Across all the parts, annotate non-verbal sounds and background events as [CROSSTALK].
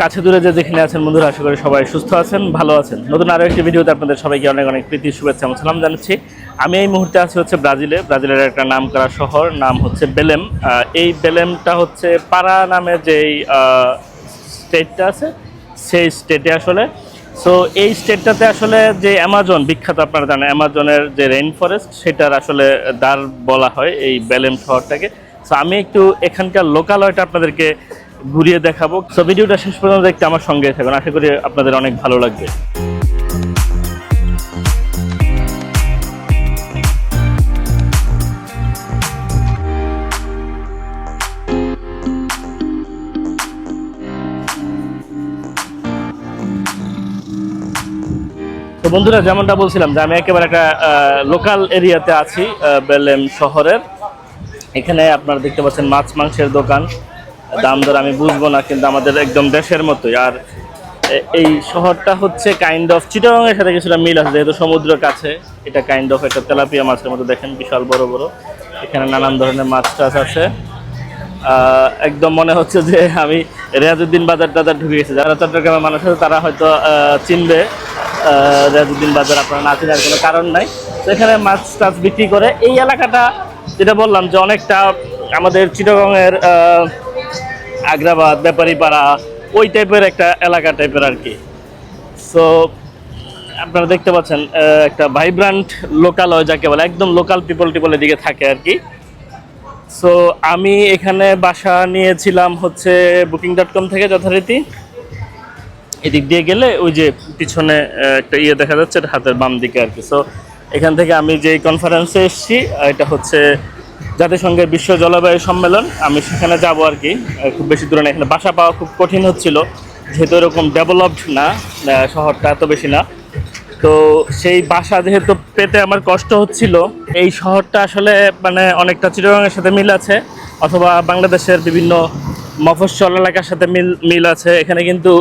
কাছে দূরে যে যেখানে আছেন বন্ধুরা, আশা করি সবাই সুস্থ আছেন, ভালো আছেন। নতুন আরও একটি ভিডিওতে আপনাদের সবাইকে অনেক অনেক প্রীতি, শুভেচ্ছা এবং সালাম জানাচ্ছি। আমি এই মুহূর্তে আছি হচ্ছে ব্রাজিলে। ব্রাজিলের একটা নাম করা শহর, নাম হচ্ছে বেলেম। এই বেলেমটা হচ্ছে পারা নামে যেই স্টেটটা আছে, সেই স্টেটে আসলে। সো এই স্টেটটাতে আসলে যে অ্যামাজন, বিখ্যাত আপনারা জানেন, অ্যামাজনের যে রেইন ফরেস্ট সেটার আসলে দ্বার বলা হয় এই বেলেম শহরটাকে। সো আমি একটু এখানকার লোকালয়টা আপনাদেরকে ঘুরিয়ে দেখাবো। সো ভিডিওটা শেষ পর্যন্ত দেখতে আমার সঙ্গে থাকুন। আশা করি আপনাদের অনেক ভালো লাগবে। তো বন্ধুরা, যেমনটা বলছিলাম যে আমি একেবারে একটা লোকাল এরিয়াতে আছি বেলেম শহরের। এখানে আপনারা দেখতে পাচ্ছেন মাছ, মাংসের দোকান। দাম দর আমি বুঝব না, কিন্তু আমাদের একদম দেশের মতোই। আর এই শহরটা হচ্ছে কাইন্ড অফ চিটাগংয়ের সাথে কিছুটা মিল আছে, যেহেতু সমুদ্র কাছে, এটা কাইন্ড অফ একটা তেলাপিয়া মাছের মতো দেখেন, বিশাল বড় বড়। এখানে নানান ধরনের মাছ টাছ আছে। একদম মনে হচ্ছে যে আমি রেয়াজুদ্দিন বাজার টাজার ঢুকে গেছি। যারা চট্টগ্রামের মানুষ আছে, তারা হয়তো চিনবে রেয়াজুদ্দিন বাজার আপনারা না চিনার কোনো কারণ নাই। তো এখানে মাছ টাছ বিক্রি করে, এই এলাকাটা যেটা বললাম যে অনেকটা আমাদের চিটাগংয়ের আগ্রাবাদ, ব্যাপারীপাড়া, ওই টাইপের একটা এলাকা টাইপের আর কি। সো আপনারা দেখতে পাচ্ছেন একটা ভাইব্রান্ট লোকালয় যাকে বলে, একদম লোকাল পিপল টিপলের দিকে থাকে আর কি। সো আমি এখানে বাসা নিয়েছিলাম হচ্ছে বুকিং ডট কম থেকে যথারীতি। এদিক দিয়ে গেলে ওই যে পিছনে একটা ইয়ে দেখা যাচ্ছে হাতের বাম দিকে আর কি। সো এখান থেকে আমি যে কনফারেন্সে এসেছি এটা হচ্ছে জাতিসংঘের বিশ্ব জলবায়ু সম্মেলন, আমি সেখানে যাব আর কি। খুব বেশি দূরে না, এখানে বাসা পাওয়া খুব কঠিন হচ্ছিল। যেহেতু এরকম ডেভেলপড না শহরটা এত বেশি না। তো সেই বাসা যেহেতু পেতে আমার কষ্ট হচ্ছিল, এই শহরটা আসলে মানে অনেকটা চিররঙের সাথে মিল আছে, অথবা বাংলাদেশের বিভিন্ন মফস্বল এলাকার সাথে মিল মিল আছে। এখানে কিন্তু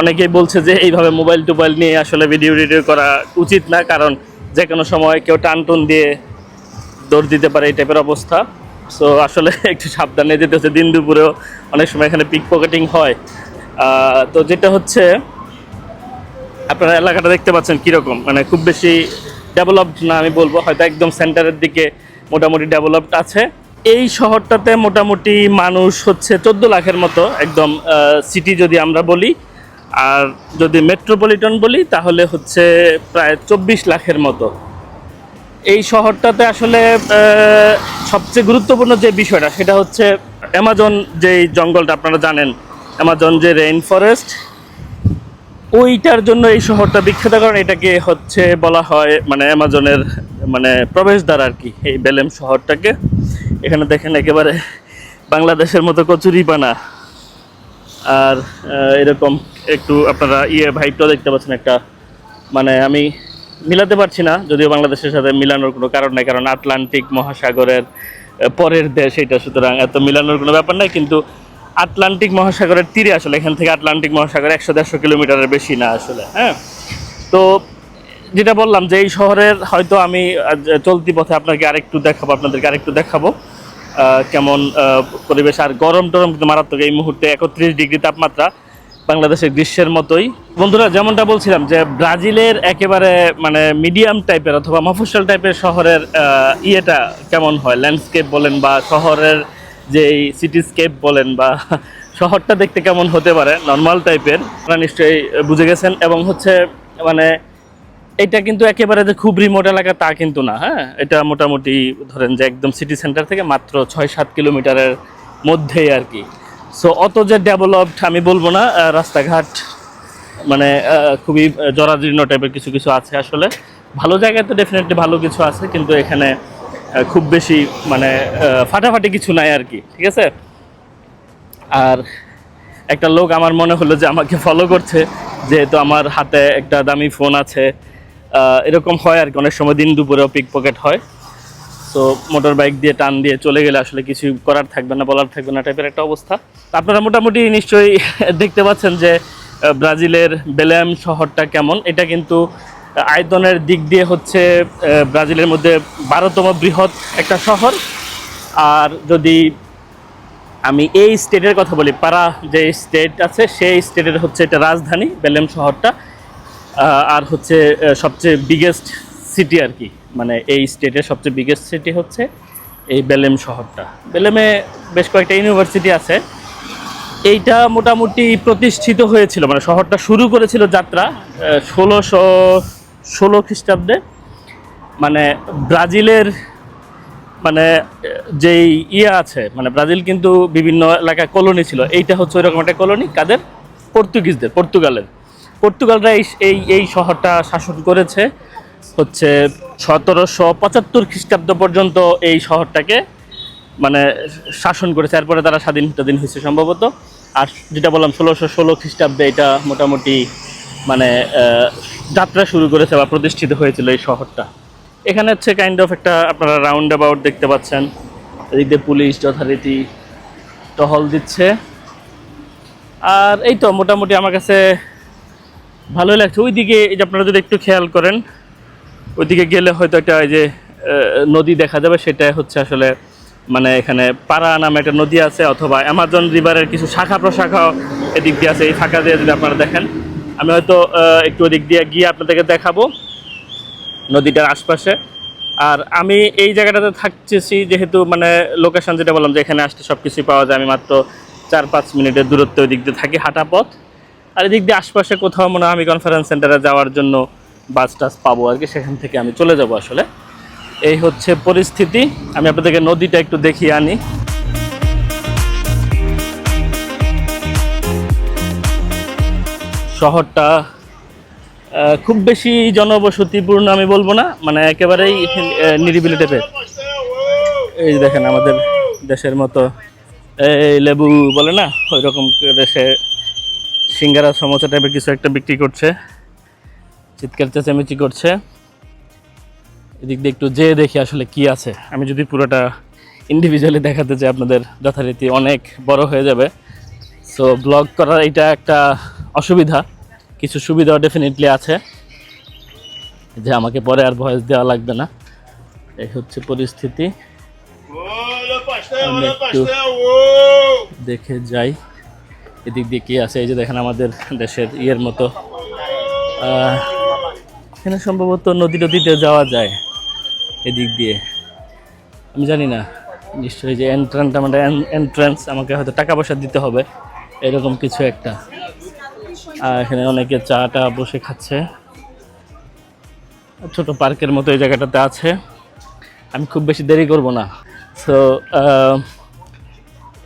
অনেকেই বলছে যে এইভাবে মোবাইল টোবাইল নিয়ে আসলে ভিডিও টিডিও করা উচিত না, কারণ যে কোনো সময় কেউ টান টুন দিয়ে দৌড় দিতে পারে এই টাইপের অবস্থা। সো আসলে [LAUGHS] একটু সাবধানে যেতে হচ্ছে। দিন দুপুরেও অনেক সময় এখানে পিক পকেটিং হয়। তো যেটা হচ্ছে, আপনারা এলাকাটা দেখতে পাচ্ছেন কীরকম। মানে খুব বেশি ডেভেলপড না, আমি বলব। হয়তো একদম সেন্টারের দিকে মোটামুটি ডেভেলপড আছে। এই শহরটাতে মোটামুটি মানুষ হচ্ছে চোদ্দ লাখের মতো একদম সিটি যদি আমরা বলি। আর যদি মেট্রোপলিটন বলি, তাহলে হচ্ছে প্রায় চব্বিশ লাখের মতো। এই শহরটাতে আসলে সবচেয়ে গুরুত্বপূর্ণ যে বিষয়টা, সেটা হচ্ছে অ্যামাজন যেই জঙ্গলটা আপনারা জানেন অ্যামাজন যে রেইন ফরেস্ট ওইটার জন্য এই শহরটা বিখ্যাত, কারণ এটাকে হচ্ছে বলা হয় মানে অ্যামাজনের মানে প্রবেশদ্বার আর কি, এই বেলেম শহরটাকে। এখানে দেখেন একেবারে বাংলাদেশের মতো কচুরিপানা আর এরকম একটু আপনারা ইয়ে ভাইবটাও দেখতে পাচ্ছেন একটা মানে আমি মিলাতে পারছি না, যদিও বাংলাদেশের সাথে মিলানোর কোনো কারণ নাই, কারণ আটলান্টিক মহাসাগরের পরের দেশ এটা, সুতরাং এত মিলানোর কোনো ব্যাপার নাই, কিন্তু আটলান্টিক মহাসাগরের তীরে আসলে এখান থেকে আটলান্টিক মহাসাগর একশো দেড়শো কিলোমিটারের বেশি না আসলে হ্যাঁ? তো যেটা বললাম যে এই শহরের হয়তো আমি চলতি পথে আপনাকে আরেকটু দেখাবো, আপনাদেরকে আরেকটু দেখাবো কেমন পরিবেশ আর গরম টরম কিন্তু মারাত্মক এই মুহূর্তে একত্রিশ ডিগ্রি তাপমাত্রা বাংলাদেশের গ্রীষ্মের মতোই। বন্ধুরা, যেমনটা বলছিলাম যে ব্রাজিলের একেবারে মানে মিডিয়াম টাইপের অথবা মফস্বল টাইপের শহরের ইয়েটা কেমন হয়? ল্যান্ডস্কেপ বলেন বা শহরের যে সিটিস্কেপ বলেন বা [LAUGHS] শহরটা দেখতে কেমন হতে পারে নর্মাল টাইপের আপনারা নিশ্চয়ই বুঝে গেছেন। এবং হচ্ছে মানে এটা কিন্তু একেবারে যে খুব রিমোট এলাকা তা কিন্তু না হ্যাঁ? এটা মোটামুটি ধরেন যে একদম সিটি সেন্টার থেকে মাত্র ছয় সাত কিলোমিটারের মধ্যেই আর কি। সো অত যে ডেভেলপড আমি বলব না রাস্তাঘাট মানে খুবই জরাজীর্ণ টাইপের কিছু কিছু আছে আসলে। ভালো জায়গায় তো ডেফিনেটলি ভালো কিছু আছে, কিন্তু এখানে খুব বেশি মানে ফাটাফাটি কিছু নাই আর কি, ঠিক আছে? আর একটা লোক আমার মনে হলো যে আমাকে ফলো করছে, যেহেতু আমার হাতে একটা দামি ফোন আছে এরকম হয় আর কি, অনেক সময় দিন দুপুরেও পিক পকেট হয়। তো মোটর বাইক দিয়ে টান দিয়ে চলে গেলে আসলে কিছু করার থাকবে না, বলার থাকবে না টাইপের একটা অবস্থা। আপনারা মোটামুটি নিশ্চয়ই [LAUGHS] দেখতে পাচ্ছেন যে ব্রাজিলের বেলেম শহরটা কেমন। এটা কিন্তু আয়তনের দিক দিয়ে হচ্ছে ব্রাজিলের মধ্যে বারোতম বৃহৎ একটা শহর। আর যদি আমি এই স্টেটের কথা বলি পারা যে স্টেট আছে, সেই স্টেটের হচ্ছে এটা রাজধানী বেলেম শহরটা। আর হচ্ছে সবচেয়ে বিগেস্ট সিটি আর কি। মানে এই স্টেটের সবচেয়ে বিগেস্ট সিটি হচ্ছে এই বেলেম শহরটা। বেলেমে বেশ কয়েকটা ইউনিভার্সিটি আছে। এইটা মোটামুটি প্রতিষ্ঠিত হয়েছিল মানে শহরটা শুরু করেছিল যাত্রা ষোলোশো, ষোলো খ্রিস্টাব্দে। মানে ব্রাজিলের মানে যেই ইয়ে আছে মানে ব্রাজিল কিন্তু বিভিন্ন এলাকায় কলোনি ছিল, এইটা হচ্ছে ওইরকম একটা কলোনি কাদের? পর্তুগিজদের, পর্তুগালের। পর্তুগালরা এই এই এই শহরটা শাসন করেছে। হচ্ছে সতেরোশো পঁচাত্তর খ্রিস্টাব্দ পর্যন্ত এই শহরটাকে মানে শাসন করেছে। এরপরে তারা স্বাধীন স্বাধীন হয়েছে সম্ভবত। আর যেটা বললাম, ষোলোশো ষোলো খ্রিস্টাব্দে এটা মোটামুটি মানে যাত্রা শুরু করেছে বা প্রতিষ্ঠিত হয়েছিল এই শহরটা। এখানে হচ্ছে কাইন্ড অফ একটা আপনারা রাউন্ড অ্যাবাউট দেখতে পাচ্ছেন। এদিক দিয়ে পুলিশ যথারীতি টহল দিচ্ছে। আর এই তো মোটামুটি আমার কাছে ভালোই লাগছে। ওইদিকে এই যে আপনারা যদি একটু খেয়াল করেন ওইদিকে গেলে হয়তো একটা এই যে নদী দেখা যাবে, সেটা হচ্ছে আসলে মানে এখানে পাড়া নামে একটা নদী আছে, অথবা অ্যামাজন রিভারের কিছু শাখা প্রশাখা এদিক দিয়ে আছে, এই ফাঁকা দিয়ে যদি আপনারা দেখেন। আমি হয়তো একটু ওদিক দিয়ে গিয়ে আপনাদেরকে দেখাবো নদীটার আশপাশে। আর আমি এই জায়গাটাতে থাকতেছি, যেহেতু মানে লোকেশন যেটা বললাম যে এখানে আসতে সব কিছুই পাওয়া যায়, আমি মাত্র চার পাঁচ মিনিটের দূরত্বে ওই দিক দিয়ে থাকি হাঁটা পথ। আর এদিক দিয়ে আশপাশে কোথাও মনে হয় আমি কনফারেন্স সেন্টারে যাওয়ার জন্য বাস টাস পাবো আর কি, সেখান থেকে আমি চলে যাব আসলে। এই হচ্ছে পরিস্থিতি। আমি আপনাদেরকে নদীটা একটু দেখিয়ে আনি। শহরটা খুব বেশি জনবসতিপূর্ণ আমি বলব না মানে একেবারেই নিরিবিলি টাইপের। এই দেখেন আমাদের দেশের মতো, এই লেবু বলে না ওই রকম দেশে সিঙ্গারা, সমোসা টাইপের কিছু একটা বিক্রি করছে। চিৎকার চেঁচামেচি করছে। এদিক দিয়ে একটু যেয়ে দেখি আসলে কি আছে। আমি যদি পুরোটা ইন্ডিভিজুয়ালি দেখাতে চাই আপনাদের যথারীতি অনেক বড় হয়ে যাবে। সো ব্লগ করার এটা একটা অসুবিধা। কিছু সুবিধাও ডেফিনেটলি আছে। যে আমাকে পরে আর ভয়েস দেওয়া লাগবে না। এই হচ্ছে পরিস্থিতি। দেখে যাই। এদিক দিয়ে কি আছে? এই যে দেখেন আমাদের দেশের ইয়ের মতো। এখানে সম্ভবত নদী নদীতে যাওয়া যায় এদিক দিয়ে। আমি জানি না, নিশ্চয়ই যে এন্ট্রান্স আমাদের এন্ট্রান্স আমাকে হয়তো টাকা পয়সা দিতে হবে, এরকম কিছু একটা। আর এখানে অনেকে চাটা বসে খাচ্ছে। ছোট পার্কের মতো এই জায়গাটাতে আছে। আমি খুব বেশি দেরি করব না। সো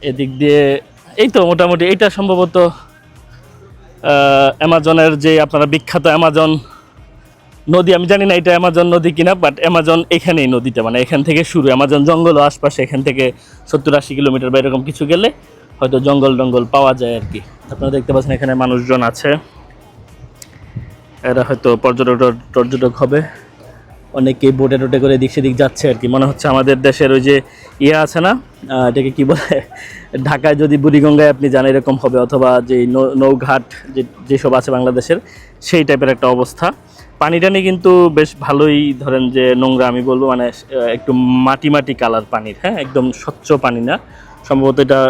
এদিক দিয়ে, এই তো মোটামুটি, এইটা সম্ভবত অ্যামাজনের যে আপনারা বিখ্যাত অ্যামাজন নদী, আমি জানি না এটা অ্যামাজন নদী কিনা বাট অ্যামাজন এখানেই নদীটা মানে এখান থেকে শুরু। অ্যামাজন জঙ্গল আশপাশে, এখান থেকে সত্তর আশি কিলোমিটার বা এরকম কিছু গেলে হয়তো জঙ্গল টঙ্গল পাওয়া যায় আর কি। আপনারা দেখতে পাচ্ছেন এখানে মানুষজন আছে। এরা হয়তো পর্যটক পর্যটক হবে। অনেকেই বোটে টোটে করে দিক সেদিক যাচ্ছে আর কি। মনে হচ্ছে আমাদের দেশের ওই যে ইয়ে আছে না এটাকে কি বলে? ঢাকায় যদি বুড়িগঙ্গায় আপনি যান, এরকম হবে। অথবা যে নৌঘাট যে যেসব আছে বাংলাদেশের, সেই টাইপের একটা অবস্থা। পানি টানি কিন্তু বেশ ভালোই, ধরেন যে নোংরা আমি বলব মানে একটু মাটি মাটি কালার পানির হ্যাঁ একদম স্বচ্ছ পানি না। সম্ভবত এটা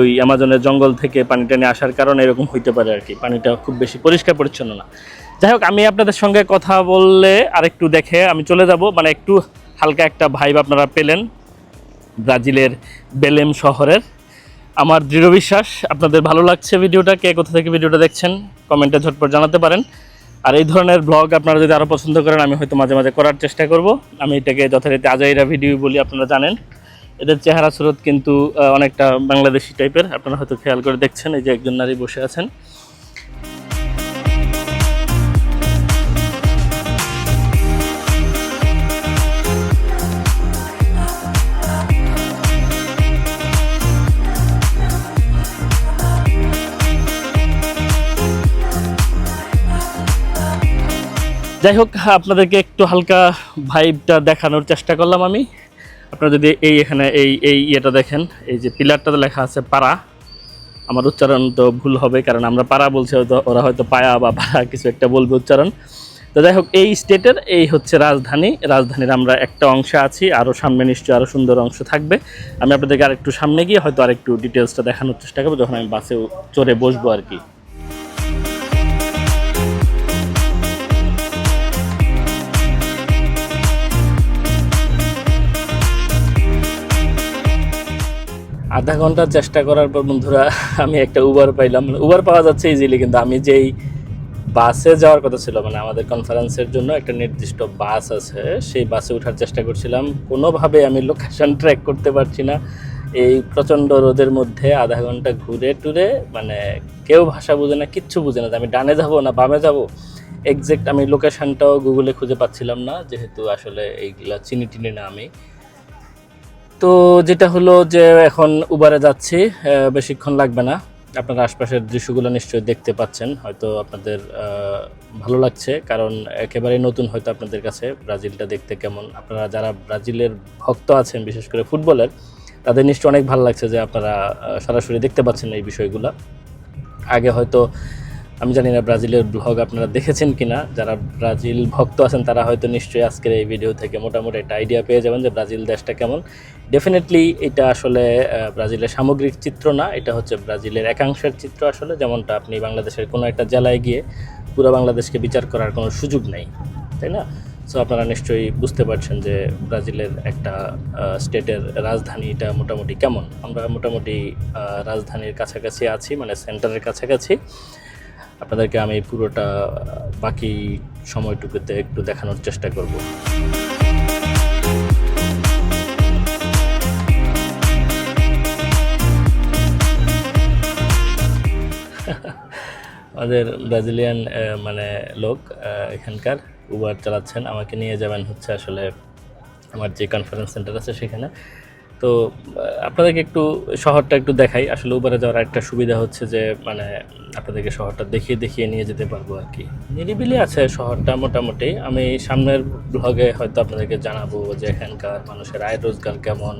ওই অ্যামাজনের জঙ্গল থেকে পানি টানি আসার কারণে এরকম হইতে পারে আর কি, পানিটা খুব বেশি পরিষ্কার পরিচ্ছন্ন না। যাই হোক, আমি আপনাদের সঙ্গে কথা বললে আরেকটু দেখে আমি চলে যাব মানে একটু হালকা একটা ভাইব আপনারা পেলেন ব্রাজিলের বেলেম শহরের। আমার দৃঢ় বিশ্বাস, আপনাদের ভালো লাগছে ভিডিওটা, কে কোথা থেকে ভিডিওটা দেখছেন, কমেন্টে ঝটপট জানাতে পারেন। আর এই ধরনের ব্লগ আপনারা যদি আরও পছন্দ করেন, আমি হয়তো মাঝে মাঝে করার চেষ্টা করব। আমি এটাকে যথারীতি আজাইরা ভিডিও বলি, আপনারা জানেন। এদের চেহারা স্রোত কিন্তু অনেকটা বাংলাদেশি টাইপের আপনারা হয়তো খেয়াল করে দেখছেন, এই যে একজন নারী বসে আছেন। যাই হোক আপনাদেরকে একটু হালকা ভাইবটা দেখানোর চেষ্টা করলাম আমি। আপনারা যদি এই এখানে এই এই ইয়েটা দেখেন, এই যে পিলারটাতে লেখা আছে পাড়া। আমার উচ্চারণ তো ভুল হবে, কারণ আমরা পাড়া বলছি, হয়তো ওরা হয়তো পায়া বা পাড়া কিছু একটা বলবে উচ্চারণ। তো যাই হোক এই স্টেটের এই হচ্ছে রাজধানী। রাজধানীর আমরা একটা অংশে আছি আরও সামনে নিশ্চয়ই আরও সুন্দর অংশ থাকবে। আমি আপনাদেরকে আরেকটু সামনে গিয়ে হয়তো আরেকটু ডিটেলসটা দেখানোর চেষ্টা করব, যখন আমি বাসে চড়ে বসবো আর কি। আধা ঘণ্টা চেষ্টা করার পর বন্ধুরা, আমি একটা উবার পাইলাম। উবার পাওয়া যাচ্ছে ইজিলি কিন্তু আমি যেই বাসে যাওয়ার কথা ছিল মানে আমাদের কনফারেন্সের জন্য একটা নির্দিষ্ট বাস আছে, সেই বাসে ওঠার চেষ্টা করছিলাম। কোনোভাবে আমি লোকেশন ট্র্যাক করতে পারছি না। এই প্রচণ্ড রোদের মধ্যে আধা ঘণ্টা ঘুরে টুরে মানে কেউ ভাষা বুঝে না, কিচ্ছু বুঝে না আমি ডানে যাব না বামে যাব। এক্সাক্ট আমি লোকেশানটাও গুগলে খুঁজে পাচ্ছিলাম না, যেহেতু আসলে এইগুলা চিনি টিনি না আমি। তো যেটা হলো যে এখন উবারে যাচ্ছি বেশিক্ষণ লাগবে না। আপনার আশপাশের দৃশ্যগুলো নিশ্চয়ই দেখতে পাচ্ছেন, হয়তো আপনাদের ভালো লাগছে, কারণ একেবারে নতুন হয়তো আপনাদের কাছে ব্রাজিলটা দেখতে কেমন। আপনারা যারা ব্রাজিলের ভক্ত আছেন, বিশেষ করে ফুটবলের, তাদের নিশ্চয়ই অনেক ভালো লাগছে যে আপনারা সরাসরি দেখতে পাচ্ছেন এই বিষয়গুলো। আগে হয়তো আমি জানি না ব্রাজিলের ব্লগ আপনারা দেখেছেন কিনা। যারা ব্রাজিল ভক্ত আছেন, তারা হয়তো নিশ্চয়ই আজকের এই ভিডিও থেকে মোটামুটি একটা আইডিয়া পেয়ে যাবেন যে ব্রাজিল দেশটা কেমন। ডেফিনেটলি এটা আসলে ব্রাজিলের সামগ্রিক চিত্র না, এটা হচ্ছে ব্রাজিলের একাংশের চিত্র আসলে, যেমনটা আপনি বাংলাদেশের কোনো একটা জেলায় গিয়ে পুরো বাংলাদেশকে বিচার করার কোনো সুযোগ নেই, তাই না? সো আপনারা নিশ্চয়ই বুঝতে পারছেন যে ব্রাজিলের একটা স্টেটের রাজধানীটা মোটামুটি কেমন। আমরা মোটামুটি রাজধানীর কাছাকাছি আছি মানে সেন্টারের কাছাকাছি। আপনাদেরকে আমি পুরোটা বাকি সময়টুকুতে একটু দেখানোর চেষ্টা করব। আমাদের ব্রাজিলিয়ান মানে লোক এখানকার উবার চালাচ্ছেন। আমাকে নিয়ে যাবেন হচ্ছে আসলে আমার যে কনফারেন্স সেন্টার আছে সেখানে। তো আপনাদেরকে একটু শহরটা একটু দেখাই। আসলে উবারে যাওয়ার একটা সুবিধা হচ্ছে যে মানে আপনাদেরকে শহরটা দেখিয়ে দেখিয়ে নিয়ে যেতে পারব আর কি। নিরিবিলি আছে শহরটা মোটামুটি। আমি সামনের ব্লগে হয়তো আপনাদেরকে জানাব যে, এখানকার মানুষের আয় রোজগার কেমন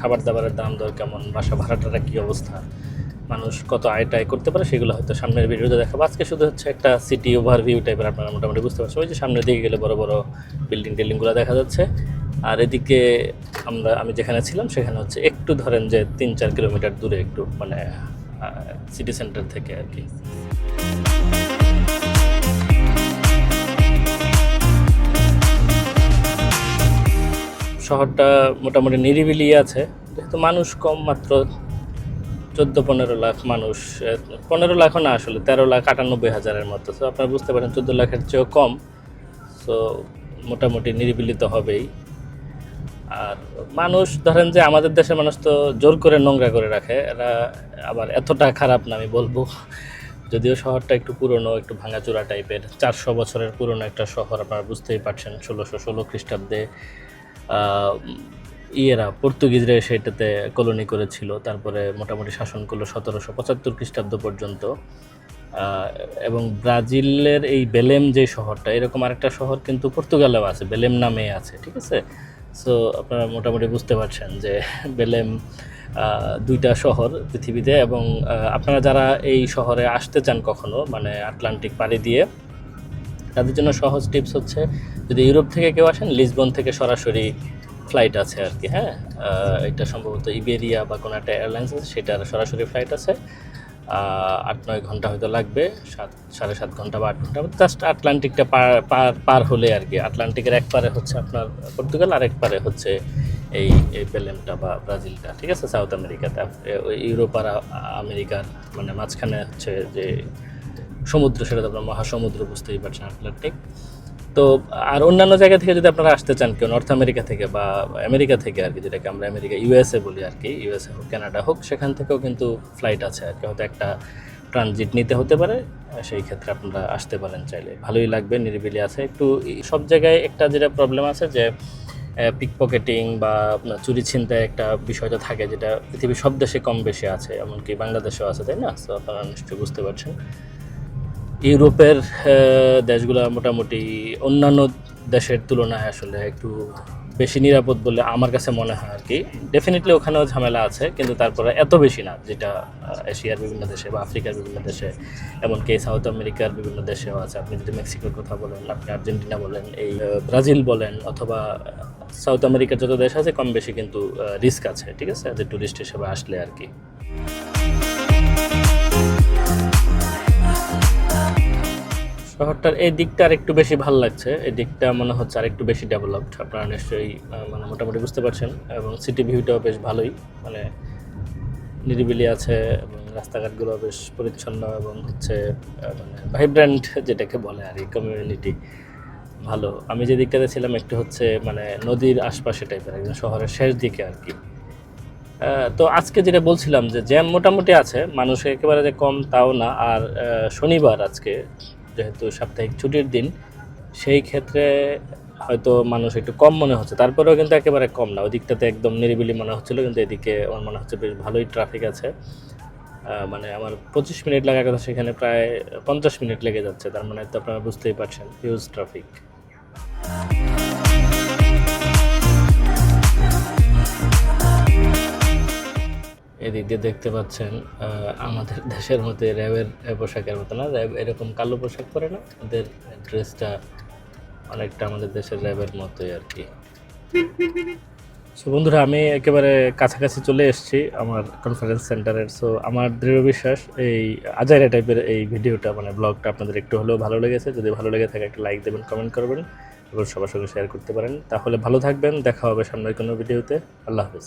খাবার দাবারের দাম দর কেমন, বাসা ভাড়াটার কী অবস্থা, মানুষ কত আয় টায় করতে পারে সেগুলো হয়তো সামনের ভিডিওতে দেখাবো। আজকে শুধু হচ্ছে একটা সিটি ওভারভিউ টাইপের আপনারা মোটামুটি বুঝতে পারছেন। ওই যে সামনের দিকে গেলে বড় বড় বিল্ডিং টিল্ডিংগুলো দেখা যাচ্ছে। আর এদিকে আমরা, আমি যেখানে ছিলাম, সেখানে হচ্ছে একটু ধরেন যে তিন চার কিলোমিটার দূরে একটু মানে সিটি সেন্টার থেকে আর কি। শহরটা মোটামুটি নিরিবিলি আছে, যেহেতু মানুষ কম মাত্র চোদ্দ, পনেরো লাখ মানুষ পনেরো লাখও না আসলে, তেরো লাখ আটানব্বই হাজারের মতো। তো আপনারা বুঝতে পারেন, চোদ্দ লাখের চেয়েও কম। সো মোটামুটি নিরিবিলি তো হবেই। আর মানুষ, ধরেন যে আমাদের দেশের মানুষ তো জোর করে নোংরা করে রাখে, এরা আবার এতটা খারাপ না আমি বলব। যদিও শহরটা একটু পুরনো, একটু ভাঙাচোরা টাইপের, চারশো বছরের পুরনো একটা শহর আপনারা বুঝতেই পারছেন, ষোলোশো ষোলো খ্রিস্টাব্দে ইয়েরা পর্তুগিজরা সেটাতে কলোনি করেছিল, তারপরে মোটামুটি শাসন করল সতেরোশো পঁচাত্তর খ্রিস্টাব্দ পর্যন্ত। এবং ব্রাজিলের এই বেলেম যে শহরটা, এরকম আরেকটা শহর কিন্তু পর্তুগালেও আছে, বেলেম নামে আছে, ঠিক আছে? সো আপনারা মোটামুটি বুঝতে পারছেন যে বেলেম দুইটা শহর পৃথিবীতে এবং আপনারা যারা এই শহরে আসতে চান কখনো মানে আটলান্টিক পাড়ি দিয়ে, তাদের জন্য সহজ টিপস হচ্ছে, যদি ইউরোপ থেকে কেউ আসেন, লিসবন থেকে সরাসরি ফ্লাইট আছে আর কি হ্যাঁ? এটা সম্ভবত ইবেরিয়া বা কোনো একটা এয়ারলাইন্স আছে, সেটার সরাসরি ফ্লাইট আছে। আট, নয় ঘণ্টা হয়তো লাগবে, সাত, সাড়ে সাত ঘণ্টা বা আট ঘণ্টা জাস্ট আটলান্টিকটা পার পার পার হলে আর কি। আটলান্টিকের এক পারে হচ্ছে আপনার পর্তুগাল আর এক পারে হচ্ছে এই এই বেলেমটা বা ব্রাজিলটা ঠিক আছে? সাউথ আমেরিকাতে ইউরোপ আর আমেরিকার মানে মাঝখানে হচ্ছে যে সমুদ্র, সেটা তো আপনার মহাসমুদ্র, বুঝতেই পারছেন আটলান্টিক তো, আর অন্যান্য জায়গা থেকে যদি আপনারা আসতে চান কেউ, নর্থ আমেরিকা থেকে বা আমেরিকা থেকে আর কি, যেটাকে আমরা আমেরিকা, ইউএসএ বলি আর কি, ইউএসএ হোক, কানাডা হোক, সেখান থেকেও কিন্তু ফ্লাইট আছে আর কি। হয়তো একটা ট্রানজিট নিতে হতে পারে, সেই ক্ষেত্রে আপনারা আসতে পারেন চাইলে। ভালোই লাগবে, নিরিবিলি আছে। একটু সব জায়গায় একটা যেটা প্রবলেম আছে যে পিক পকেটিং বা আপনার চুরি ছিনতাই একটা বিষয়টা থাকে যেটা পৃথিবীর সব দেশে কম বেশি আছে, এমনকি বাংলাদেশেও আছে, তাই না? তো আপনারা নিশ্চয়ই বুঝতে পারছেন। ইউরোপের দেশগুলো মোটামুটি অন্যান্য দেশের তুলনায় আসলে একটু বেশি নিরাপদ বলে আমার কাছে মনে হয় আর কি ডেফিনেটলি ওখানেও ঝামেলা আছে, কিন্তু তারপরে এত বেশি না যেটা এশিয়ার বিভিন্ন দেশে বা আফ্রিকার বিভিন্ন দেশে, এমনকি সাউথ আমেরিকার বিভিন্ন দেশেও আছে। আপনি যদি মেক্সিকোর কথা বলেন, আপনি আর্জেন্টিনা বলেন, এই ব্রাজিল বলেন, অথবা সাউথ আমেরিকার যত দেশ আছে, কম বেশি কিন্তু রিস্ক আছে, ঠিক আছে? যে ট্যুরিস্ট হিসেবে আসলে আর কি শহরটার এই দিকটা আর একটু বেশি ভালো লাগছে। এই দিকটা মনে হচ্ছে আর একটু বেশি ডেভেলপড আপনারা নিশ্চয়ই মানে মোটামুটি বুঝতে পারছেন। এবং সিটি ভিউটাও বেশ ভালোই। মানে নিরিবিলি আছে এবং রাস্তাঘাটগুলো বেশ পরিচ্ছন্ন এবং হচ্ছে মানে ভাইব্রেন্ট যেটাকে বলে আর কি কমিউনিটি ভালো। আমি যে দিকটাতে ছিলাম একটু হচ্ছে মানে নদীর আশপাশে টাইপের একদম শহরের শেষ দিকে আর কি। তো আজকে যেটা বলছিলাম যে জ্যাম মোটামুটি আছে, মানুষ একেবারে যে কম তাও না। আর শনিবার আজকে যেহেতু সাপ্তাহিক ছুটির দিন, সেই ক্ষেত্রে হয়তো মানুষ একটু কম মনে হচ্ছে। তারপরেও কিন্তু একেবারে কম না। ওই দিকটাতে একদম নিরিবিলি মনে হচ্ছিল, কিন্তু এদিকে আমার মনে হচ্ছে বেশ ভালোই ট্রাফিক আছে। মানে আমার পঁচিশ মিনিট লাগার কথা, সেখানে প্রায় পঞ্চাশ মিনিট লেগে যাচ্ছে। তার মানে তো আপনারা বুঝতেই পারছেন হিউজ ট্রাফিক এদিক দিয়ে দেখতে পাচ্ছেন আমাদের [LAUGHS] দেশের মধ্যে র্যাবের পোশাকের মতো না, র্যাব এরকম কালো পোশাক পরে না, ওদের ড্রেসটা অনেকটা আমাদের দেশের র্যাবের মতোই আর কি। সো বন্ধুরা, আমি একেবারে কাছাকাছি চলে এসেছি আমার কনফারেন্স সেন্টারের সো আমার দৃঢ় বিশ্বাস, এই আজাইরা টাইপের এই ভিডিওটা মানে ব্লগটা আপনাদের একটু হলেও ভালো লেগেছে। যদি ভালো লেগে থাকে, একটা লাইক দেবেন কমেন্ট করবেন এবং সবার সঙ্গে শেয়ার করতে পারেন। তাহলে ভালো থাকবেন, দেখা হবে সামনের কোনো ভিডিওতে আল্লাহ হাফিজ।